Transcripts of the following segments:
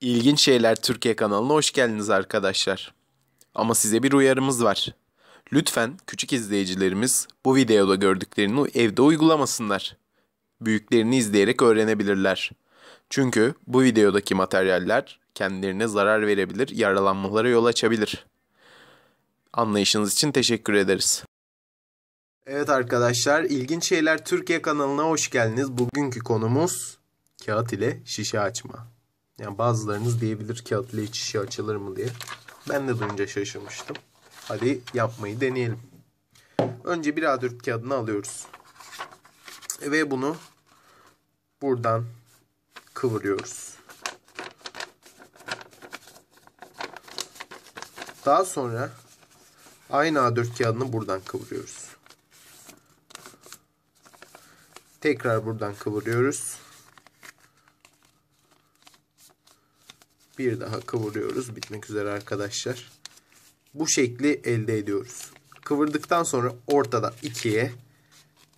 İlginç Şeyler Türkiye kanalına hoş geldiniz arkadaşlar. Ama size bir uyarımız var. Lütfen küçük izleyicilerimiz bu videoda gördüklerini evde uygulamasınlar. Büyüklerini izleyerek öğrenebilirler. Çünkü bu videodaki materyaller kendilerine zarar verebilir, yaralanmalara yol açabilir. Anlayışınız için teşekkür ederiz. Evet arkadaşlar, İlginç Şeyler Türkiye kanalına hoş geldiniz. Bugünkü konumuz kağıt ile şişe açma. Yani bazılarınız diyebilir kağıt ile şişe açılır mı diye. Ben de duyunca şaşırmıştım. Hadi yapmayı deneyelim. Önce bir A4 kağıdını alıyoruz. Ve bunu buradan kıvırıyoruz. Daha sonra aynı A4 kağıdını buradan kıvırıyoruz. Tekrar buradan kıvırıyoruz. Bir daha kıvırıyoruz. Bitmek üzere arkadaşlar. Bu şekli elde ediyoruz. Kıvırdıktan sonra ortada ikiye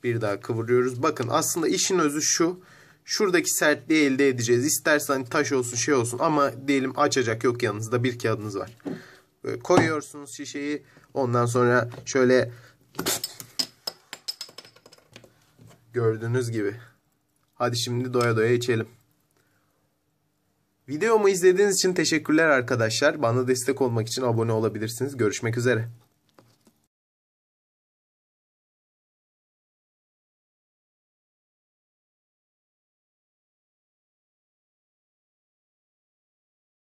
bir daha kıvırıyoruz. Bakın aslında işin özü şu. Şuradaki sertliği elde edeceğiz. İstersen taş olsun şey olsun ama diyelim açacak yok yanınızda bir kağıdınız var. Böyle koyuyorsunuz şişeyi. Ondan sonra şöyle gördüğünüz gibi. Hadi şimdi doya doya içelim. Videomu izlediğiniz için teşekkürler arkadaşlar. Bana destek olmak için abone olabilirsiniz. Görüşmek üzere.